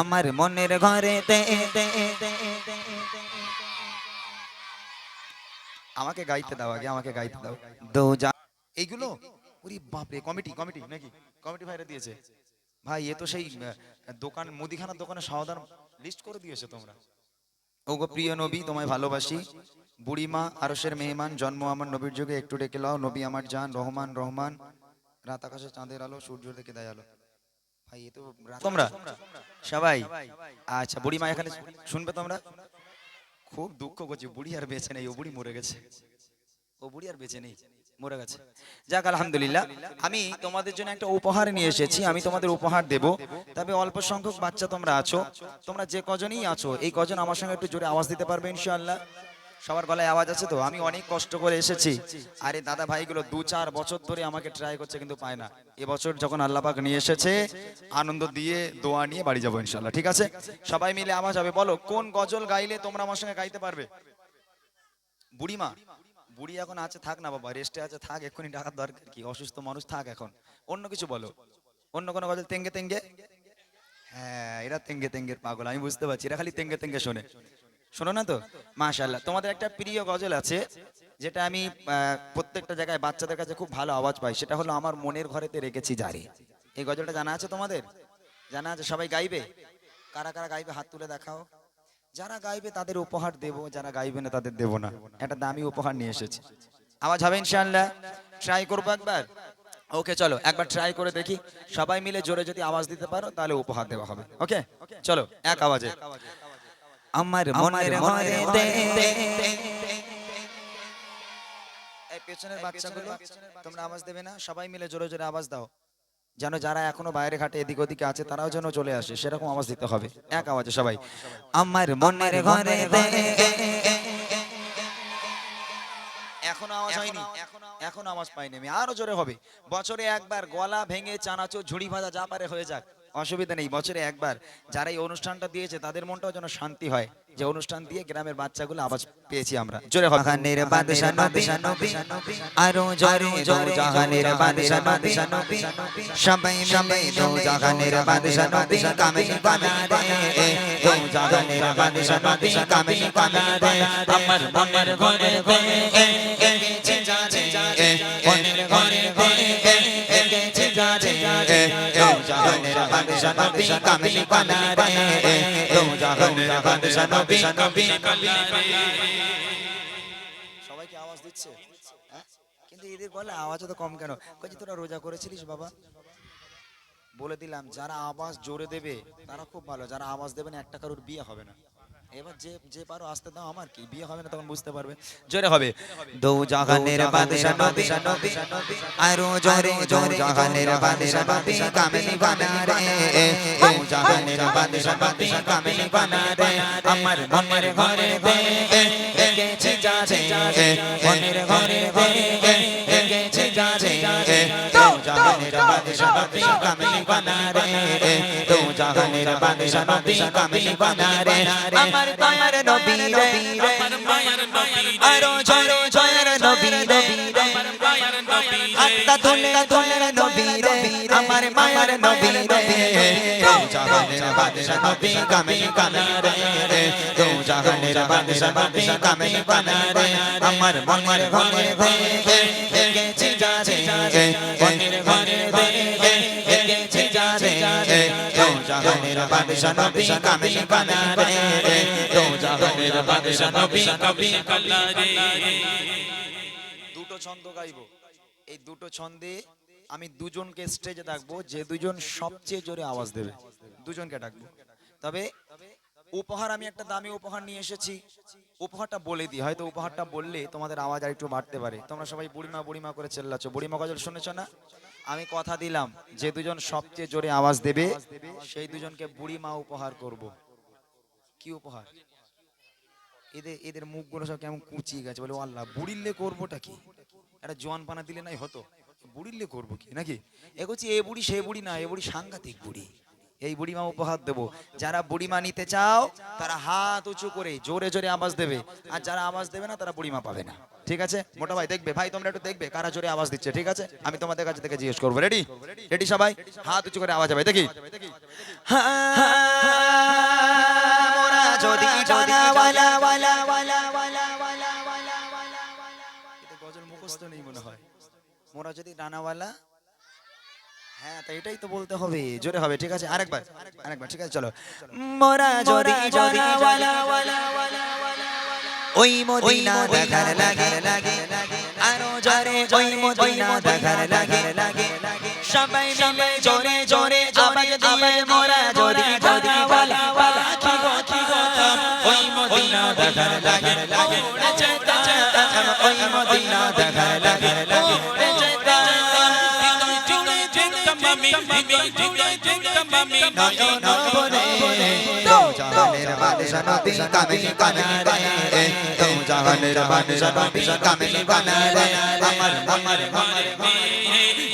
আমার মনের ঘরে আমাকে গাইতে দাও আগে, আমাকে গাইতে দাও। দো যা এইগুলো? ওরে বাপরে, কমিটি কমিটি নাকি? কমিটি ভাইরা দিয়েছে। ভাই, এ তো সেই দোকান, মুদিখানার দোকানে সাবধান লিস্ট করে দিয়েছ তোমরা। ওগো প্রিয় নবী, তোমায় ভালোবাসি। বুড়িমা আরসের মেহমান, জন্ম আমার নবীর যুগে, একটু ডেকে লাও। নবী আমার জান, রহমান রহমান। রাত আকাশে চাঁদের আলো সূর্য দেখে দেয় আলো ভাই এ তো তোমরা? সবাই? আচ্ছা বুড়িমা এখানে শুনবে তোমরা? খুব দুঃখ করছি বুড়ি আর বেঁচে নেই ও বুড়ি মরে গেছে। ও বুড়ি আর বেঁচে নেই মরে গেছে। যাক আলহামদুলিল্লাহ আমি তোমাদের জন্য একটা উপহার নিয়ে এসেছি আমি তোমাদের উপহার দেব। তবে অল্প সংখ্যক বাচ্চা তোমরা আছো। তোমরা যে কজনই আছো এই কজন আমার সঙ্গে একটু জোরে আওয়াজ দিতে পারবে ইনশাআল্লাহ? সবার গলায় আওয়াজ আছে তো? আমি অনেক কষ্ট করে এসেছি। আরে দাদা ভাইগুলো দু চার বছর ধরে আমাকে ট্রাই করছে কিন্তু পায় না। এবছর যখন আল্লাহ পাক নিয়ে এসেছে, আনন্দ দিয়ে দোয়া নিয়ে বাড়ি যাব ইনশাআল্লাহ, ঠিক আছে? সবাই মিলে আওয়াজ হবে বলো, কোন গজল গাইলে তোমরা আমার সঙ্গে গাইতে পারবে? বুড়িমা, বুড়ি এখন আছে, থাক না বাবা রেস্টে আছে, থাক, এক্ষুনি ডাকার দরকার কি? অসুস্থ মানুষ থাক এখন। অন্য কিছু বলো। অন্য কোনো গজল? তেঙ্গে তেঙ্গে? হ্যাঁ এরা তেঙ্গে, তেঙ্গের পাগল, আমি বুঝতে পারছি। এরা খালি তেঙ্গে তেঙ্গে শোনে। শোনো না তো? মাশাল্লাহ তোমাদের একটা প্রিয় গজল আছে, যেটা আমি প্রত্যেকটা জায়গায় বাচ্চাদের কাছে খুব ভালো আওয়াজ পাই, সেটা হলো আমার মনের ঘরেতে রেখেছি জারি এই গজলটা জানা আছে তোমাদের? জানা আছে? সবাই গাইবে? কারা কারা গাইবে? হাত তুলে দেখাও। যারা গাইবে তাদের উপহার দেব, যারা গাইবে না তাদের দেব না। একটা দামি উপহার নিয়ে এসেছি। আওয়াজ হবে ইনশাআল্লাহ। ট্রাই করব একবার? ওকে চলো, একবার ট্রাই করে দেখি। সবাই মিলে জোরে যদি আওয়াজ দিতে পারো, তাহলে উপহার দেওয়া হবে। ওকে চলো, এক আওয়াজে। আমার মনের ঘরে এই পেছনের বাচ্চাগুলো তোমরা আওয়াজ দেবে না? সবাই মিলে জোরে জোরে আওয়াজ দাও। যেন যারা এখনও বাইরে ঘাটে এদিক ওদিকে আছে তারাও যেন চলে আসে। সেরকম আওয়াজ দিতে হবে। এক আওয়াজে সবাই। আমার মনের ঘরে এখনও আওয়াজ হয়নি? এখনও আওয়াজ পাইনি আমি। আরও জোরে হবে। বছরে একবার গলা ভেঙে চানাচুর ঝুড়ি ভাজা যা পারে হয়ে যাক। অসুবিধা নেই বছরে একবার যারা এই অনুষ্ঠানটা দিয়েছে তাদের মনটাও যেন শান্তি হয় যে অনুষ্ঠান দিয়ে গ্রামের বাচ্চাগুলো আওয়াজ পেয়েছি আমরা জোরে বাদশা নবী আরও জোরে জোরে জাহানের বাদশা নবী সবাই দো জাহানের বাদশা নবী কামিল বানারে দো জাহানের বাদশা নবী কামিল বানারে আমার মনের ঘরে ঘরে বাদশা নবী কামিল বানারে দো জাহানের বাদশা নবী কামিল সবাই কি আওয়াজ দিচ্ছে? হ্যাঁ? কিন্তু এদের বলে আওয়াজ তো কম কেন? কইছি তোরা রোজা করেছিলিস বাবা? বলে দিলাম, যারা আওয়াজ জোরে দেবে, তারা খুব ভালো। যারা আওয়াজ দেবে না একটা কারোর বিয়ে হবে না। এবার যে যে পারো আসতে দাও আমার কি? বিয়ে হবে না তখন বুঝতে পারবে। জোরে হবে। দো জাহানের বাদশা নবী আরও জোরে জোরে জাহানের বাদশা নবী কামিল বানারে। দো জাহানের বাদশা নবী কামিল বানারে। আমার মনের ঘরে দে গেছে যারে মনের ঘরে দে গেছে যারে দো জাহানের বাদশা নবী কামিল বানারে। বাদশা নবী কামিল বানারে। আমার দয়ার নবী রে আরও জোরে জয়ের নবী রে আত্মা তুলে তুলে নবী রে আমার মায়ের নবী রে জাহানের বাদশা নবী কামিল কামিল রে দো জাহানের বাদশা নবী কামিল বানারে। আমার মনের ঘরে জাহানের বাদশা নবী কামিল বানারে দো জাহানের বাদশা নবী কামিল দুটো ছন্দ গাইবো। এই দুটো ছন্দে আমি দুজনকে স্টেজে ডাকবো, যে দুজন সবচেয়ে জোরে আওয়াজ দেবে। দুজনকে ডাকবো। তবে উপহার, আমি একটা দামি উপহার নিয়ে এসেছি। উপহারটা বলে দিই। হয়তো উপহারটা বললে তোমাদের আওয়াজ আর একটু বাড়তে পারে। তোমরা সবাই বুড়িমা বুড়িমা করে চেল্লাচ্ছ। বুড়িমা গজল শুনেছ না? আমি কথা দিলাম, যে দুজন সবচেয়ে জোরে আওয়াজ দেবে, সেই দুজনকে বুড়ি মা উপহার করব। কি উপহার? এদের এদের মুখগুলো সব কেমন কুচিয়ে গেছে, বলে, আল্লাহ বুড়িল্লে করবোটা কি? একটা জোয়ান পানা দিলে নাই হতো বুড়িল্লে করব কি, নাকি? এগোচ্ছি এ বুড়ি, সে বুড়ি না, এ বুড়ি সাংঘাতিক বুড়ি। এই বুড়িমা উপহার দেবো। যারা বুড়িমা নিতে চাও তারা হাত উঁচু করে জোরে জোরে আওয়াজ দেবে। আর যারা আওয়াজ দেবে না তারা বুড়িমা পাবে না। ঠিক আছে? মোটা ভাই দেখবে? ভাই তোমরা একটু দেখবে কারা জোরে আওয়াজ দিচ্ছে ঠিক আছে? আমি তোমাদের কাছে থেকে জিজ্ঞেস করব। রেডি রেডি সবাই? হাত উঁচু করে আওয়াজ হবে দেখি। মোরা যদি জানাওয়ালা ওয়ালা ওয়ালা ওয়ালা ওয়ালা ওয়ালা ওয়ালা এতে গজল মুখস্থ নেই মনে হয়। মোরা যদি রানাওয়ালা হ্যাঁ তা এটাই তো বলতে হবে জোরে হবে ঠিক আছে আরেকবার আরেকবার ঠিক আছে চলো মোরা যদি যদি ওই মদিনা দেখার লাগে লাগে আরও জোরে ওই মদিনা দেখার লাগে লাগে সবাই মিলে জোরে জোরে আওয়াজ দিয়ে মোরা যদি যদি ওয়ালা ওয়ালা কি গো কি গো ওই মদিনা দেখার লাগে লাগে ওই মদিনা বনে তো জাহানের বাদশা নবী কামিনী কানারে তো জাহানের বাদশা নবী কামিনী কানারে আমার আমার আমার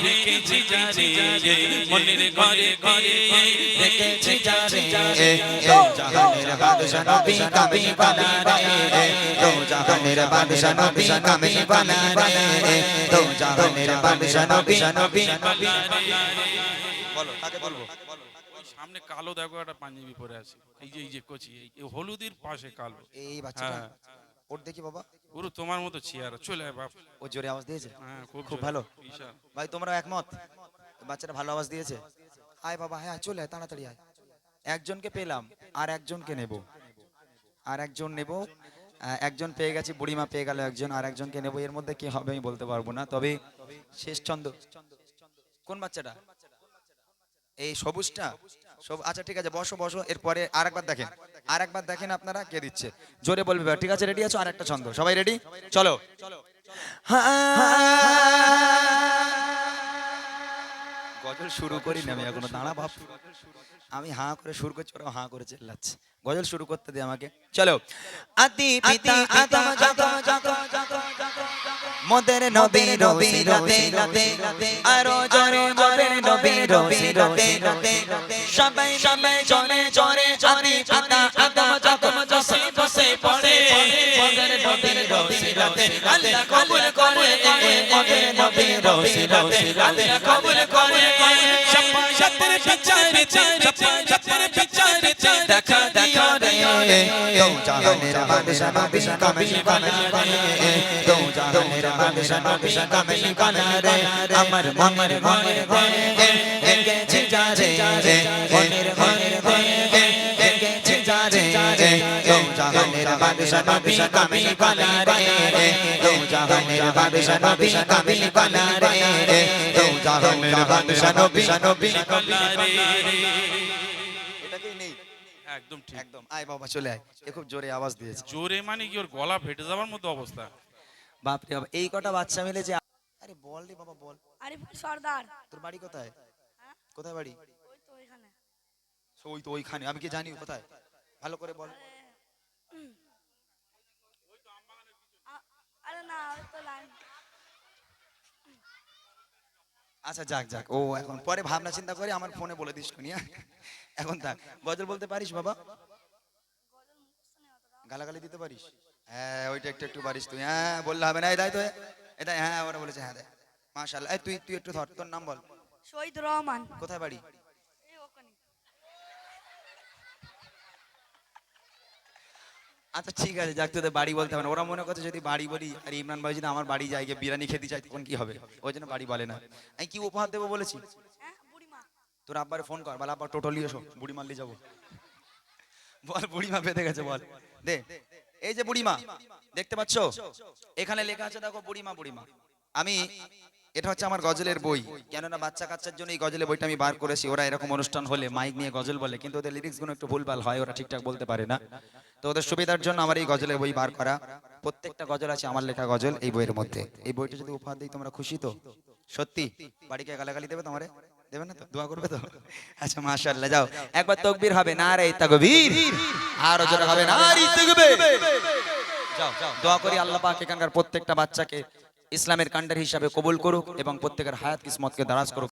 রেখেছি যারে মনের ঘরে ঘরে রেখেছি যারে জাহানের বাদশা নবী কামিনী কানারে তো জাহানের বাদশা নবী কামিনী কানারে তো জাহানের বাদশা নবী নবী বলো তাকে বলব? সামনে কালো দেখো একটা পাঞ্জাবি পরে আছে। এই যে এই যে কচি এই হলুদের পাশে কালো। এই বাচ্চাটা হ্যাঁ। ওর দেখি বাবা। পুরো তোমার মতো চেয়ার চলে বাপ। ও জোরে আওয়াজ দিয়েছে? হ্যাঁ খুব খুব ভালো। ভাই তোমরা একমত? বাচ্চাটা ভালো আওয়াজ দিয়েছে? আয় বাবা হ্যাঁ চলে আয় তাড়াতাড়ি আয়। একজনকে পেলাম আর একজনকে নেব। আর একজন নেব একজন পেয়ে গেছি বুড়িমা পেয়ে গেল একজন আর একজনকে নেব এর মধ্যে কি হবে আমি বলতে পারব না তবে শেষ ছন্দ কোন বাচ্চাটা এই সবুজটা সব আচ্ছা ঠিক আছে বসো বসো এরপরে আর একবার দেখেন আর একবার দেখেন আপনারা কে দিচ্ছে জোরে বলবে ঠিক আছে রেডি আছো আর একটা ছন্দ সবাই রেডি চলো চলো গজল শুরু করি না আমি এখনও দাঁড়া বাপ আমি হাঁ করে শুরু করছি ওরাও হাঁ করে চেল্লাচ্ছে গজল শুরু করতে দে আমাকে চলো আদি পিতা আদম যত যত মোদের নবী রবি রাতে রাতে আরও জোরে মোদের নবী রবি রাতে রাতে সবাই সবাই জোরে জোরে আদি পিতা আদম যত বসে বসে পড়ে মোদের নবী রবি রাতে আল্লাহ কবুল নবী রবি রাতে আল্লাহ কবুল করে সত্তর বিচারে সত্তর বিচারে দেখা দিও রে নবী নবী আমার মনের মনের জাহানের বাদশা নবী কামিনী কানারে তো জাহানের বাদশা নবী কামিনী কানারে তো জাহানের বাদশা নবী নবী এটাকেই নেই। একদম ঠিক। একদম। আয় বাবা চলে আয়। এ খুব জোরে আওয়াজ দিয়েছে। জোরে মানে কি ওর গলা ফেটে যাওয়ার মতো অবস্থা? বাপরে বাবা এই কটা বাচ্চা মিলে যে আরে বল রে বাবা বল। আরিফুল সর্দার। তোর বাড়ি কোথায়? হ্যাঁ? কোথায় বাড়ি? ওই তো ওইখানে। ওই তো ওইখানে। আমি কি জানি কোথায়? ভালো করে বল আ- আরে না আচ্ছা যাক যাক ও এখন পরে ভাবনা চিন্তা করে আমার ফোনে বলে দিস শুনি হ্যাঁ? এখন থাক। গজল বলতে পারিস বাবা? গালাগালি দিতে পারিস? হ্যাঁ ওইটা একটু একটু পারিস তুই হ্যাঁ বললে হবে না এই তাই তো এটা হ্যাঁ ওরা বলেছে হ্যাঁ দেয় মাশাআল্লাহ এই তুই তুই একটু ধর তোর নাম বল। শহীদ রহমান। কোথায় বাড়ি এই ওখানে আচ্ছা ঠিক আছে যাক তোদের বাড়ি বলতে হবে না। ওরা মনে করছে যদি বাড়ি বলি আর ইমরান ভাই যদি আমার বাড়ি যায় গিয়ে বিরিয়ানি খেতে চাই তখন কি হবে? ওই জন্য বাড়ি বলে না। আমি কি উপহার দেবো বলেছি? হ্যাঁ তোর আব্বারে ফোন কর বল আব্বা টোটালি এসো বুড়ি মারলি যাব। বল বুড়িমা পেতে গেছে বল। দে এই যে বুড়িমা দেখতে পাচ্ছ? এখানে লেখা আছে দেখো বুড়িমা বুড়িমা। আমি এটা হচ্ছে আমার গজলের বই। কেননা বাচ্চা কাচ্চার জন্য এই গজলের বইটা আমি বার করেছি, ওরা এরকম অনুষ্ঠান হলে মাইক নিয়ে গজল বলে, কিন্তু ওদের লিরিক্সগুলো একটু ভুলভাল হয়, ওরা ঠিকঠাক বলতে পারে না। তো ওদের সুবিধার জন্য আমার এই গজলের বই বার করা। প্রত্যেকটা গজল আছে আমার লেখা গজল এই বইয়ের মধ্যে। এই বইটা যদি উপহার দিই, তোমরা খুশি তো? সত্যি? বাড়িকে গালাগালি দেবে তোমারে? দেবে না তো? দোয়া করবে তো? আচ্ছা মাশাআল্লাহ, যাও। একবার তকবীর হবে, না রে তাকবীর। আর জোরে হবে, না রে তাকবীর। যাও, দোয়া করি আল্লাহ পাক এখানকার প্রত্যেকটা বাচ্চাকে ইসলামের কান্ডার হিসাবে কবুল করুক এবং প্রত্যেকের হায়াত কিসমতকে দারাজ করুক।